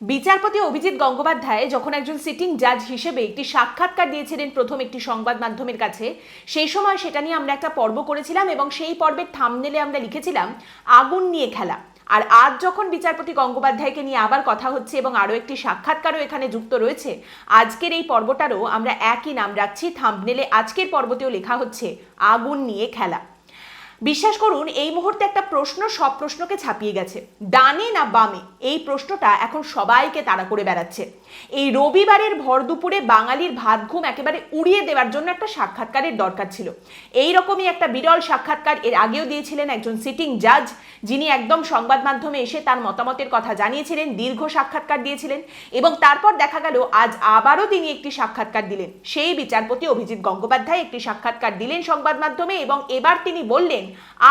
বিচারপতি অভিজিৎ গঙ্গোপাধ্যায় যখন একজন সিটিং জাজ হিসেবে একটি সাক্ষাৎকার দিয়েছিলেন প্রথম একটি সংবাদ মাধ্যমের কাছে, সেই সময় সেটা নিয়ে আমরা একটা পর্ব করেছিলাম এবং সেই পর্বের থামনেলে আমরা লিখেছিলাম, আগুন নিয়ে খেলা। আর আজ যখন বিচারপতি গঙ্গোপাধ্যায়কে নিয়ে আবার কথা হচ্ছে এবং আরও একটি সাক্ষাৎকারও এখানে যুক্ত রয়েছে, আজকের এই পর্বটারও আমরা একই নাম রাখছি। থামনেলে আজকের পর্বতেও লেখা হচ্ছে, আগুন নিয়ে খেলা। বিশ্বাস করুন, এই মুহূর্তে একটা প্রশ্ন সব প্রশ্নকে ছাপিয়ে গেছে। ডানে না বামে? এই প্রশ্নটা এখন সবাইকে তাড়া করে বেড়াচ্ছে। এই রবিবারের ভর দুপুরে বাঙালির ভাত ঘুম একেবারে উড়িয়ে দেওয়ার জন্য একটা সাক্ষাৎকারের দরকার ছিল। এই রকমই একটা বিরল সাক্ষাৎকার এর আগেও দিয়েছিলেন একজন সিটিং জাজ যিনি একদম সংবাদ মাধ্যমে এসে তার মতামতের কথা জানিয়েছিলেন, দীর্ঘ সাক্ষাৎকার দিয়েছিলেন এবং তারপর দেখা গেল আজ আবারও তিনি একটি সাক্ষাৎকার দিলেন। সেই বিচারপতি অভিজিৎ গঙ্গোপাধ্যায় একটি সাক্ষাৎকার দিলেন সংবাদ মাধ্যমে এবং এবার তিনি বললেন,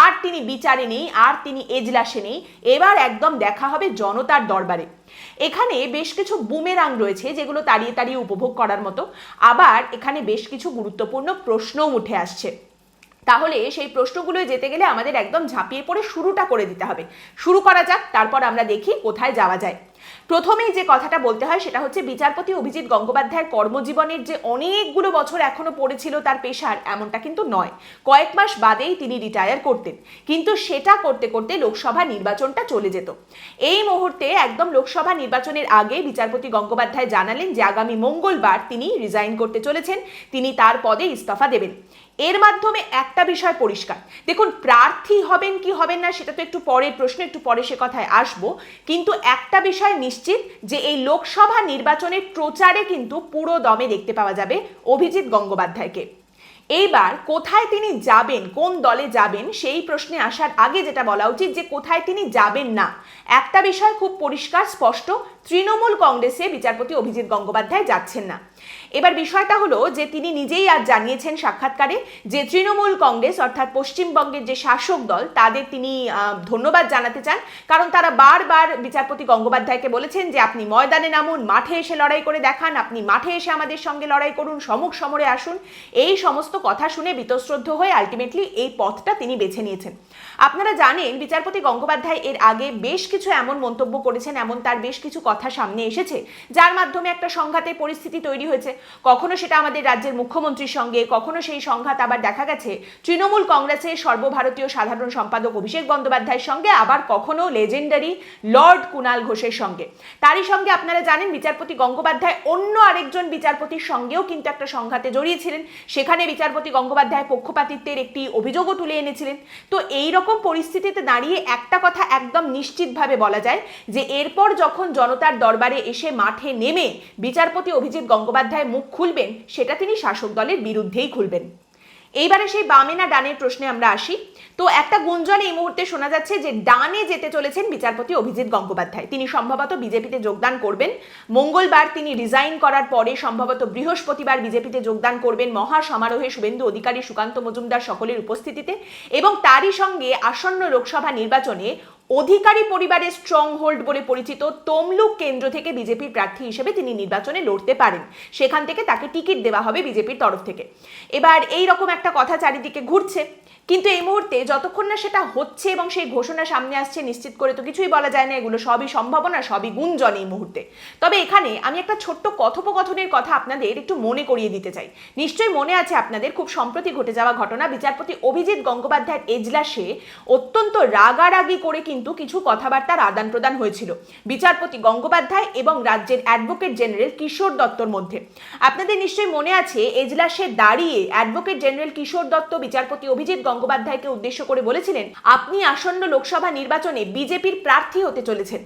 আর তিনি বিচারে নেই, আর তিনি এজলাসে নেই, এবার একদম দেখা হবে জনতার দরবারে। এখানে বেশ কিছু বুমেরাং রয়েছে যেগুলো তাড়িয়ে তাড়িয়ে উপভোগ করার মতো। আবার এখানে বেশ কিছু গুরুত্বপূর্ণ প্রশ্নও উঠে আসছে। তাহলে সেই প্রশ্নগুলো যেতে গেলে আমাদের একদম ঝাঁপিয়ে পড়ে শুরুটা করে দিতে হবে। শুরু করা যাক, তারপর আমরা দেখি কোথায় যাওয়া যায়। প্রথমেই যে কথাটা বলতে হয় সেটা হচ্ছে বিচারপতি অভিজিৎ গঙ্গোপাধ্যায়ের কর্মজীবনের যে অনেকগুলো বছর এখনও পড়েছিল তার পেশার এমনটা কিন্তু নয়। কয়েক মাস বাদেই তিনি রিটায়ার করতেন। কিন্তু সেটা করতে করতে লোকসভা নির্বাচনটা চলে যেত। এই মুহূর্তে একদম লোকসভা নির্বাচনের আগে বিচারপতি গঙ্গোপাধ্যায় জানালেন যে আগামী মঙ্গলবার তিনি রিজাইন করতে চলেছেন। তিনি তার পদে ইস্তফা দেবেন। এর মাধ্যমে একটা বিষয় পরিষ্কার। দেখুন, প্রার্থী হবেন কি হবেন না সেটা তো একটু পরের প্রশ্ন, একটু পরে সে কথায় আসব। কিন্তু একটা বিষয় নিশ্চিত যে এই লোকসভা নির্বাচনের প্রচারে কিন্তু পুরো দমে দেখতে পাওয়া যাবে অভিজিৎ গঙ্গোপাধ্যায়কে। এইবার কোথায় তিনি যাবেন, কোন দলে যাবেন, সেই প্রশ্নে আসার আগে যেটা বলা উচিত যে কোথায় তিনি যাবেন না। একটা বিষয় খুব পরিষ্কার, স্পষ্ট, তৃণমূল কংগ্রেসে বিচারপতি অভিজিৎ গঙ্গোপাধ্যায় যাচ্ছেন না। এবার বিষয়টা হলো যে তিনি নিজেই আজ জানিয়েছেন সাক্ষাৎকারে যে তৃণমূল কংগ্রেস অর্থাৎ পশ্চিমবঙ্গের যে শাসক দল, তাদের তিনি ধন্যবাদ জানাতে চান। কারণ তারা বারবার বিচারপতি গঙ্গোপাধ্যায়কে বলেছেন যে, আপনি ময়দানে নামুন, মাঠে এসে লড়াই করে দেখান, আপনি মাঠে এসে আমাদের সঙ্গে লড়াই করুন, সমুখ সমরে আসুন। এই সমস্ত কথা শুনে বীতশ্রদ্ধ হয়ে আলটিমেটলি এই পথটা তিনি বেছে নিয়েছেন। আপনারা জানেন, বিচারপতি গঙ্গোপাধ্যায় এর আগে বেশ কিছু এমন মন্তব্য করেছেন, এমন তার বেশ কিছু কথা সামনে এসেছে, যার মাধ্যমে একটা সংঘাতের পরিস্থিতি তৈরি হয়েছে। কখনো সেটা আমাদের রাজ্যের মুখ্যমন্ত্রীর সঙ্গে, কখনো সেই সংঘাত আবার দেখা গেছে। তৃণমূল কংগ্রেসের সর্বভারতীয় সাধারণ সম্পাদক অভিষেক বন্দ্যোপাধ্যায়ের সঙ্গে, আবার কখনো লেজেন্ডারি লর্ড কুনাল ঘোষের সঙ্গে। তারই সঙ্গে আপনারা জানেন, বিচারপতি গঙ্গোপাধ্যায় অন্য আরেকজন বিচারপতির সঙ্গেও কিন্তু একটা সংঘাতে জড়িয়েছিলেন। সেখানে বিচারপতি গঙ্গোপাধ্যায় পক্ষপাতিত্বের একটি অভিযোগও তুলে এনেছিলেন। তো এই রকম পরিস্থিতিতে দাঁড়িয়ে একটা কথা একদম নিশ্চিতভাবে বলা যায় যে, এরপর যখন জনতার দরবারে এসে মাঠে নেমে বিচারপতি অভিজিৎ গঙ্গোপাধ্যায় মুখ খুলবেন, সেটা তিনি শাসক দলের বিরুদ্ধেই খুলবেন। এইবারে সেই বামে না ডানের প্রশ্নে আমরা আসি। তো একটা গুঞ্জন এই মুহূর্তে শোনা যাচ্ছে যে ডানে যেতে চলেছেন বিচারপতি অভিজিৎ গঙ্গোপাধ্যায়। তিনি সম্ভবত বিজেপিতে যোগদান করবেন। মঙ্গলবার তিনি রিজাইন করার পরে সম্ভবত বৃহস্পতিবার বিজেপিতে যোগদান করবেন মহা সমারোহে শুভেন্দু অধিকারী, সুকান্ত মজুমদার সকলের উপস্থিতিতে এবং তারই সঙ্গে আসন্ন লোকসভা নির্বাচনে অধিকারী পরিবারের স্ট্রং হোল্ড বলে পরিচিত তমলুক কেন্দ্র থেকে বিজেপির প্রার্থী হিসেবে তিনি নির্বাচনে লড়তে পারেন। সেখান থেকে তাকে টিকিট দেওয়া হবে বিজেপির তরফ থেকে। এবার এই রকম একটা কথা চারিদিকে ঘুরছে। কিন্তু এই মুহূর্তে যতক্ষণ না সেটা হচ্ছে এবং সেই ঘোষণা সামনে আসছে, নিশ্চিত করে তো কিছুই বলা যায় না। এগুলো সবই সম্ভাবনা, সবই গুঞ্জন এই মুহূর্তে। তবে এখানে আমি একটা ছোট্ট কথোপকথনের কথা আপনাদের একটু মনে করিয়ে দিতে চাই। নিশ্চয়ই মনে আছে আপনাদের, খুব সম্প্রতি ঘটে যাওয়া ঘটনা। বিচারপতি অভিজিৎ গঙ্গোপাধ্যায়ের এজলাসে অত্যন্ত রাগারাগি করে কিন্তু কিছু কথাবার্তার আদান প্রদান হয়েছিল। বিচারপতি গঙ্গোপাধ্যায় এবং রাজ্যের অ্যাডভোকেট জেনারেল কিশোর দত্তর মধ্যে। আপনাদের নিশ্চয়ই মনে আছে, এজলাসে দাঁড়িয়ে অ্যাডভোকেট জেনারেল কিশোর দত্ত, বিচারপতি অভিজিৎ গঙ্গোপাধ্যায়কে উদ্দেশ্য করে বলেছিলেন, আপনি আসন্ন লোকসভা নির্বাচনে বিজেপির প্রার্থী হতে চলেছেন।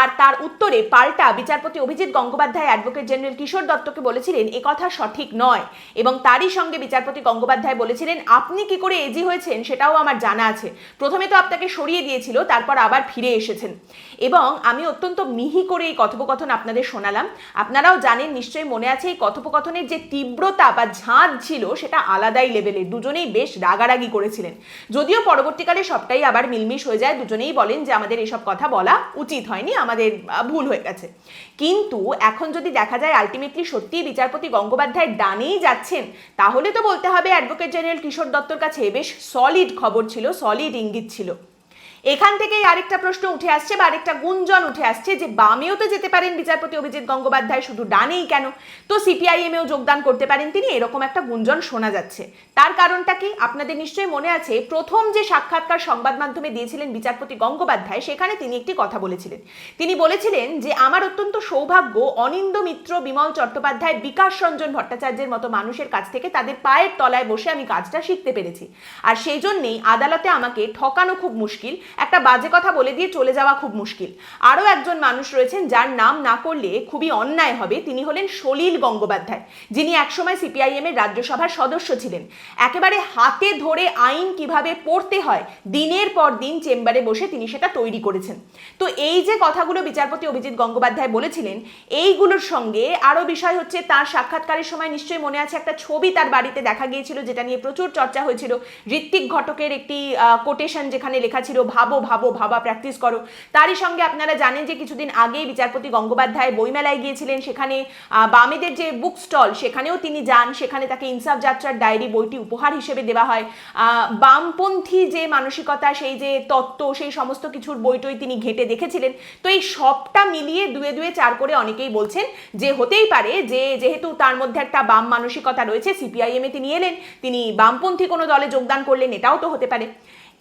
আর তার উত্তরে পাল্টা বিচারপতি অভিজিৎ গঙ্গোপাধ্যায় অ্যাডভোকেট জেনারেল কিশোর দত্তকে বলেছিলেন, এ কথা সঠিক নয়। এবং তারই সঙ্গে বিচারপতি গঙ্গোপাধ্যায় বলেছিলেন, আপনি কি করে এজি হয়েছেন সেটাও আমার জানা আছে। প্রথমে তো আপনাকে সরিয়ে দিয়েছিল, তারপর আবার ফিরে এসেছেন। এবং আমি অত্যন্ত মিহি করে এই কথোপকথন আপনাদের শোনালাম। আপনারাও জানেন, নিশ্চয়ই মনে আছে, এই কথোপকথনের যে তীব্রতা বা ঝাঁজ ছিল, সেটা আলাদাই লেভেলের। দুজনেই বেশ রাগারাগি করেছিলেন। যদিও পরবর্তীকালে সবটাই আবার মিলমিশ হয়ে যায়। দুজনেই বলেন যে, আমাদের এসব কথা বলা উচিত হয়নি, আমাদের ভুল হয়ে গেছে। কিন্তু এখন যদি দেখা যায় আলটিমেটলি সত্যিই বিচারপতি গঙ্গোপাধ্যায় ডানেই যাচ্ছেন, তাহলে তো বলতে হবে, অ্যাডভোকেট জেনারেল কিশোর দত্তর কাছে বেশ সলিড খবর ছিল সলিড ইঙ্গিত ছিল। এখান থেকেই আরেকটা প্রশ্ন উঠে আসছে বা আরেকটা গুঞ্জন উঠে আসছে যে বামেও তো যেতে পারেন বিচারপতি অভিজিৎ গঙ্গোপাধ্যায়, শুধু ডানেই কেন? তো সিপিআইএমেও যোগদান করতে পারেন তিনি, এরকম একটা গুঞ্জন শোনা যাচ্ছে। তার কারণটা কি? আপনাদের নিশ্চয়ই মনে আছে, প্রথম যে সাক্ষাৎকার সংবাদ মাধ্যমে দিয়েছিলেন বিচারপতি গঙ্গোপাধ্যায়, সেখানে তিনি একটি কথা বলেছিলেন। তিনি বলেছিলেন যে, আমার অত্যন্ত সৌভাগ্য অনিন্দ মিত্র বিমল চট্টোপাধ্যায়, বিকাশ রঞ্জন ভট্টাচার্যের মতো মানুষের কাছ থেকে তাদের পায়ের তলায় বসে আমি কাজটা শিখতে পেরেছি। আর সেই জন্যেই আদালতে আমাকে ঠকানো খুব মুশকিল একটা বাজে কথা বলে দিয়ে চলে যাওয়া খুব মুশকিল। আরও একজন মানুষ রয়েছেন যার নাম না করলে খুবই অন্যায় হবে। তিনি হলেন সলিল গঙ্গোপাধ্যায়, যিনি একসময় সিপিআইএম এর রাজ্যসভার সদস্য ছিলেন। একেবারে হাতে ধরে আইন কীভাবে পড়তে হয়, দিনের পর দিন চেম্বারে বসে তিনি সেটা তৈরি করেছেন। তো এই যে কথাগুলো বিচারপতি অভিজিৎ গঙ্গোপাধ্যায় বলেছিলেন, এইগুলোর সঙ্গে আরও বিষয় হচ্ছে তার সাক্ষাৎকারের সময় নিশ্চয়ই মনে আছে একটা ছবি তার বাড়িতে দেখা গিয়েছিল, যেটা নিয়ে প্রচুর চর্চা হয়েছিল। ঋত্বিক ঘটকের একটি কোটেশন যেখানে লেখা ছিল ভাবো ভাবো ভাবো, ভাবা প্র্যাকটিস করো। তারই সঙ্গে আপনারা জানেন যে কিছুদিন আগে বিচারপতি গঙ্গোপাধ্যায় বইমেলায় গিয়েছিলেন। সেখানে বামেদের যে বুক স্টল সেখানেও তিনি যান। সেখানে তাকে ইনসাফ যাত্রার ডায়েরি বইটি উপহার হিসেবে দেওয়া হয়। বামপন্থী যে মানসিকতা, সেই যে তত্ত্ব, সেই সমস্ত কিছুর বইটই তিনি ঘেঁটে দেখেছিলেন। তো এই সবটা মিলিয়ে দুয়ে দুয়ে চার করে অনেকেই বলছেন যে হতেই পারে যে, যেহেতু তার মধ্যে একটা বাম মানসিকতা রয়েছে, সিপিআইএমে তিনি এলেন। তিনি বামপন্থী কোনো দলে যোগদান করলেন, এটাও তো হতে পারে।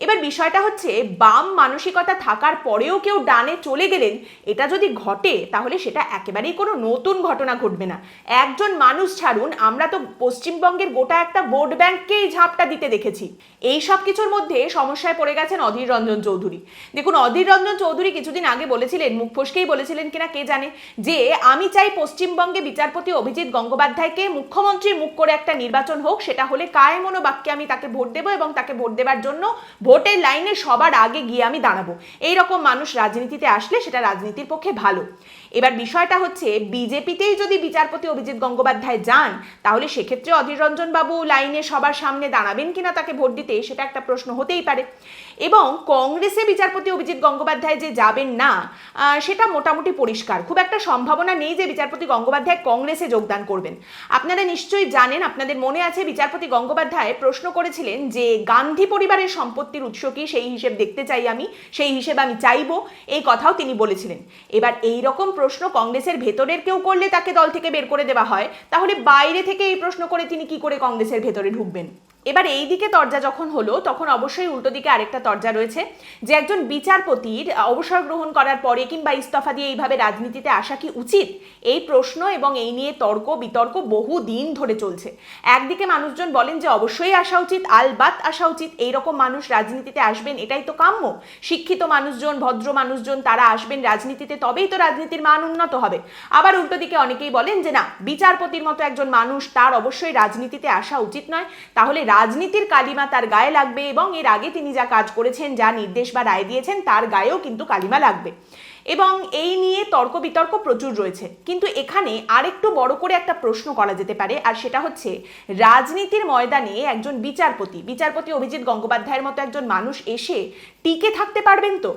এবার বিষয়টা হচ্ছে, বাম মানসিকতা থাকার পরেও কেউ ডানে চলে গেলেন, এটা যদি ঘটে, তাহলে সেটা একেবারেই কোনো নতুন ঘটনা ঘটবে না। একজন মানুষ ছাড়ুন, আমরা তো পশ্চিমবঙ্গের গোটা একটা ভোট ব্যাংককেই ঝাপটা দিতে দেখেছি। এই সব কিছুর মধ্যে সমস্যায় পড়ে গেছেন অধীর রঞ্জন চৌধুরী। দেখুন, অধীর রঞ্জন চৌধুরী কিছুদিন আগে বলেছিলেন, মুখ ফসকেই বলেছিলেন কিনা কে জানে, যে আমি চাই পশ্চিমবঙ্গে বিচারপতি অভিজিৎ গঙ্গোপাধ্যায়কে মুখ্যমন্ত্রীর মুখ করে একটা নির্বাচন হোক, সেটা হলে কায় মনো বাক্যে আমি তাকে ভোট দেবো এবং তাকে ভোট দেবার জন্য ভোটের লাইনে সবার আগে গিয়ে আমি দাঁড়াবো। এইরকম মানুষ রাজনীতিতে আসলে সেটা রাজনীতির পক্ষে ভালো। এবার বিষয়টা হচ্ছে, বিজেপিতেই যদি বিচারপতি অভিজিৎ গঙ্গোপাধ্যায় যান, তাহলে সেক্ষেত্রে অধীর রঞ্জন বাবু লাইনে সবার সামনে দাঁড়াবেন কিনা তাকে ভোট দিতে, সেটা একটা প্রশ্ন হতেই পারে। এবং কংগ্রেসে বিচারপতি অভিজিৎ গঙ্গোপাধ্যায় যে যাবেন না সেটা মোটামুটি পরিষ্কার। খুব একটা সম্ভাবনা নেই যে বিচারপতি গঙ্গোপাধ্যায় কংগ্রেসে যোগদান করবেন। আপনারা নিশ্চয়ই জানেন, আপনাদের মনে আছে বিচারপতি গঙ্গোপাধ্যায় প্রশ্ন করেছিলেন যে গান্ধী পরিবারের সম্পত্তির উৎস কি? সেই হিসেব দেখতে চাই আমি, সেই হিসেব আমি চাইব, এই কথাও তিনি বলেছিলেন। এবার এই রকম প্রশ্ন কংগ্রেসের ভেতরের কেউ করলে তাকে দল থেকে বের করে দেওয়া হয়। তাহলে বাইরে থেকে এই প্রশ্ন করে তিনি কি করে কংগ্রেসের ভেতরে ঢুকবেন? এবার এই দিকে তরজা যখন হলো, তখন অবশ্যই উল্টো দিকে আরেকটা তরজা রয়েছে, যে একজন বিচারপতির অবসর গ্রহণ করার পরে কিংবা ইস্তফা দিয়ে এইভাবে রাজনীতিতে আসা কি উচিত? এই প্রশ্ন এবং এই নিয়ে তর্ক, বিতর্ক বহু দিন ধরে চলছে। একদিকে মানুষজন বলেন যে অবশ্যই আসা উচিত, আলবাত আসা উচিত, এইরকম মানুষ রাজনীতিতে আসবেন, এটাই তো কাম্য। শিক্ষিত মানুষজন, ভদ্র মানুষজন তারা আসবেন রাজনীতিতে, তবেই তো রাজনীতির মান উন্নত হবে। আবার উল্টো দিকে অনেকেই বলেন যে না, বিচারপতির মতো একজন মানুষ তার অবশ্যই রাজনীতিতে আসা উচিত নয়, তাহলে রাজনীতির কালিমা তার গায়ে লাগবে এবং এর আগে তিনি যা কাজ করেছেন, যা নির্দেশ বা রায় দিয়েছেন, তার গায়েও কিন্তু কালিমা লাগবে। এবং এই নিয়ে তর্ক বিতর্ক প্রচুর রয়েছে। কিন্তু এখানে আরেকটু বড় করে একটা প্রশ্ন করা যেতে পারে, আর সেটা হচ্ছে, রাজনীতির ময়দানে একজন বিচারপতি বিচারপতি অভিজিৎ গঙ্গোপাধ্যায়ের মতো একজন মানুষ এসে টিকে থাকতে পারবেন তো?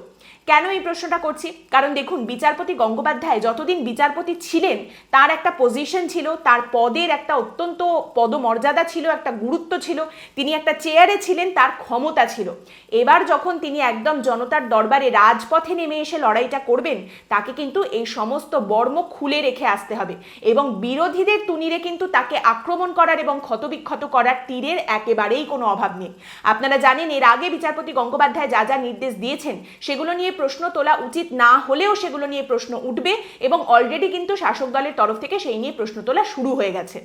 কেন এই প্রশ্নটা করছি? কারণ দেখুন, বিচারপতি গঙ্গোপাধ্যায় যতদিন বিচারপতি ছিলেন, তার একটা পজিশন ছিল, তার পদের একটা অত্যন্ত পদমর্যাদা ছিল, একটা গুরুত্ব ছিল, তিনি একটা চেয়ারে ছিলেন, তার ক্ষমতা ছিল। এবার যখন তিনি একদম জনতার দরবারে রাজপথে নেমে এসে লড়াইটা করবেন, তাকে কিন্তু এই সমস্ত বর্ম খুলে রেখে আসতে হবে এবং বিরোধীদের তুনিরে কিন্তু তাকে আক্রমণ করার এবং ক্ষতবিক্ষত করার তীরের একেবারেই কোনো অভাব নেই। আপনারা জানেন, এর আগে বিচারপতি গঙ্গোপাধ্যায় যা নির্দেশ দিয়েছেন, সেগুলো নিয়ে প্রশ্ন তোলা উচিত না হলেও সেগুলো নিয়ে প্রশ্ন উঠবে এবং অলরেডি কিন্তু শাসক দলের তরফ থেকে সেই নিয়ে প্রশ্ন তোলা শুরু হয়ে গেছে।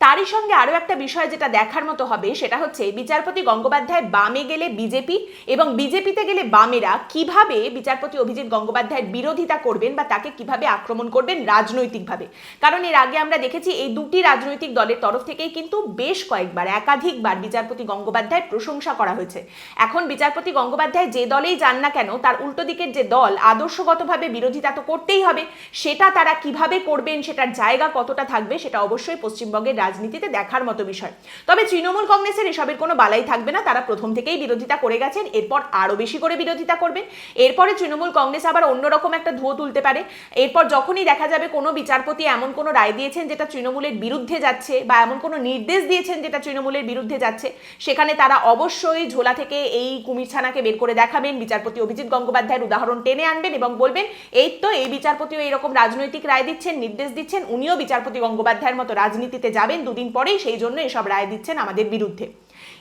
তারই সঙ্গে আরও একটা বিষয় যেটা দেখার মতো হবে, সেটা হচ্ছে বিচারপতি গঙ্গোপাধ্যায় বামে গেলে বিজেপি এবং বিজেপিতে গেলে বামেরা কীভাবে বিচারপতি অভিজিৎ গঙ্গোপাধ্যায়ের বিরোধিতা করবেন বা তাকে কীভাবে আক্রমণ করবেন রাজনৈতিকভাবে? কারণ এর আগে আমরা দেখেছি এই দুটি রাজনৈতিক দলের তরফ থেকেই কিন্তু বেশ কয়েকবার, একাধিকবার বিচারপতি গঙ্গোপাধ্যায় প্রশংসা করা হয়েছে। এখন বিচারপতি গঙ্গোপাধ্যায় যে দলেই যান না কেন, তার উল্টো দিকের যে দল আদর্শগতভাবে বিরোধিতা তো করতেই হবে, সেটা তারা কীভাবে করবেন, সেটার জায়গা কতটা থাকবে, সেটা অবশ্যই পশ্চিমবঙ্গের রাজনীতিতে দেখার মতো বিষয়। তবে তৃণমূল কংগ্রেসের এসবের কোনো বালাই থাকবে না, তারা প্রথম থেকেই বিরোধিতা করে গেছেন, এরপর আরও বেশি করে বিরোধিতা করবেন। এরপরে তৃণমূল কংগ্রেস আবার অন্যরকম একটা ধুয়ো তুলতে পারে। এরপর যখনই দেখা যাবে কোনো বিচারপতি এমন কোনো রায় দিয়েছেন যেটা তৃণমূলের বিরুদ্ধে যাচ্ছে বা এমন কোনো নির্দেশ দিয়েছেন যেটা তৃণমূলের বিরুদ্ধে যাচ্ছে, সেখানে তারা অবশ্যই ঝোলা থেকে এই কুমির ছানাকে বের করে দেখাবেন। বিচারপতি অভিজিৎ গঙ্গোপাধ্যায়ের উদাহরণ টেনে আনবেন এবং বলবেন, এই তো, এই বিচারপতিও এরকম রাজনৈতিক রায় দিচ্ছেন, নির্দেশ দিচ্ছেন, উনিও বিচারপতি গঙ্গোপাধ্যায়ের মতো রাজনীতিতে যাবেন। দুদিন পরেই সেই জন্য এসব রায় দিচ্ছেন আমাদের বিরুদ্ধে।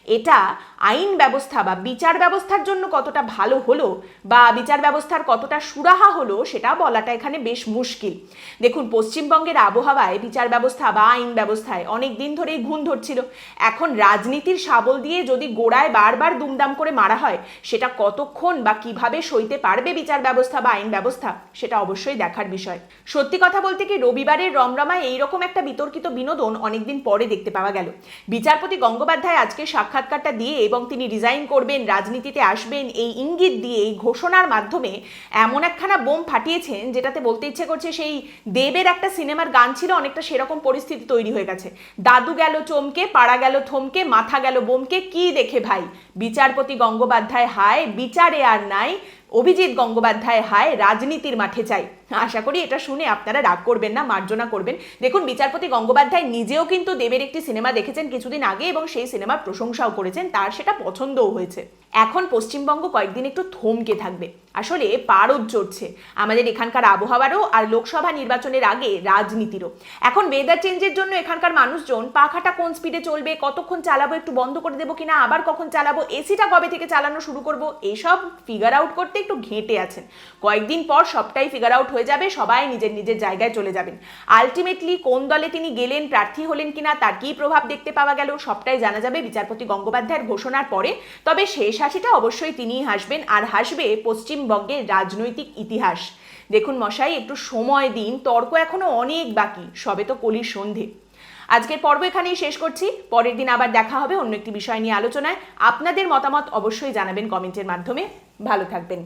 এটা আইন ব্যবস্থা বা বিচার ব্যবস্থার জন্য কতটা ভালো হলো বা বিচার ব্যবস্থার কতটা সুরাহা হলো সেটা বলাটা এখানে বেশ মুশকিল। দেখুন, পশ্চিমবঙ্গের আবহাওয়ায় বিচার ব্যবস্থা বা আইন ব্যবস্থায় অনেক দিন ধরেই ঘুণ ধরছিল। এখন রাজনীতির সাবল দিয়ে যদি গোড়ায় বারবার দুমদাম করে মারা হয়, সেটা কতক্ষণ বা কীভাবে সইতে পারবে বিচার ব্যবস্থা বা আইন ব্যবস্থা, সেটা অবশ্যই দেখার বিষয়। সত্যি কথা বলতে কি, রবিবারের রমরমায় এইরকম একটা বিতর্কিত বিনোদন অনেকদিন পরে দেখতে পাওয়া গেল। বিচারপতি গঙ্গোপাধ্যায় আজকে সাক্ষাৎকারটা দিয়ে এবং তিনি রিজাইন করবেন, রাজনীতিতে আসবেন, এই ইঙ্গিত দিয়ে, এই ঘোষণার মাধ্যমে এমন একখানা বোম ফাটিয়েছেন যেটাতে বলতে ইচ্ছে করছে সেই দেবের একটা সিনেমার গান ছিল, অনেকটা সেরকম পরিস্থিতি তৈরি হয়ে গেছে। দাদু গেল চমকে, পাড়া গেল থমকে, মাথা গেল বোমকে, কি দেখে ভাই? বিচারপতি গঙ্গোপাধ্যায়, হায়, বিচারে আর নাই। অভিজিৎ গঙ্গোপাধ্যায়, হায়, রাজনীতির মাঠে চাই। আশা করি এটা শুনে আপনারা রাগ করবেন না, মার্জনা করবেন। দেখুন, বিচারপতি গঙ্গোপাধ্যায় নিজেও কিন্তু দেবের একটি সিনেমা দেখেছেন কিছুদিন আগে এবং সেই সিনেমার প্রশংসাও করেছেন, তার সেটা পছন্দও হয়েছে। এখন পশ্চিমবঙ্গ কয়েকদিন একটু থমকে থাকবে। আসলে পারদ চড়ছে। আমাদের এখানকার আবহাওয়ারও আর লোকসভা নির্বাচনের আগে রাজনীতিরও। এখন ওয়েদার চেঞ্জের জন্য এখানকার মানুষজন পাখাটা কোন স্পিডে চলবে, কতক্ষণ চালাবো, একটু বন্ধ করে দেবো কিনা, আবার কখন চালাবো এসিটা কবে থেকে চালানো শুরু করব এইসব ফিগার আউট করতে একটু ঘেঁটে আছেন। কয়েকদিন পর সবটাই ফিগার আউট হয়ে যাবে, সবাই নিজের নিজের জায়গায় চলে যাবেন। আলটিমেটলি কোন দলে তিনি গেলেন, প্রার্থী হলেন কিনা, তার কী প্রভাব দেখতে পাওয়া গেল, সবটাই জানা যাবে বিচারপতি গঙ্গোপাধ্যায়ের ঘোষণার পরে। তবে শেষ হাসিটা অবশ্যই তিনিই হাসবেন, আর হাসবে পশ্চিমবঙ্গের রাজনৈতিক ইতিহাস। দেখুন মশাই, একটু সময় দিন, তর্ক এখনও অনেক বাকি, সবে তো কলির সন্ধে। আজকের পর্ব এখানেই শেষ করছি। পরের দিন আবার দেখা হবে অন্য একটি বিষয় নিয়ে আলোচনায়। আপনাদের মতামত অবশ্যই জানাবেন কমেন্টের মাধ্যমে। ভালো থাকবেন।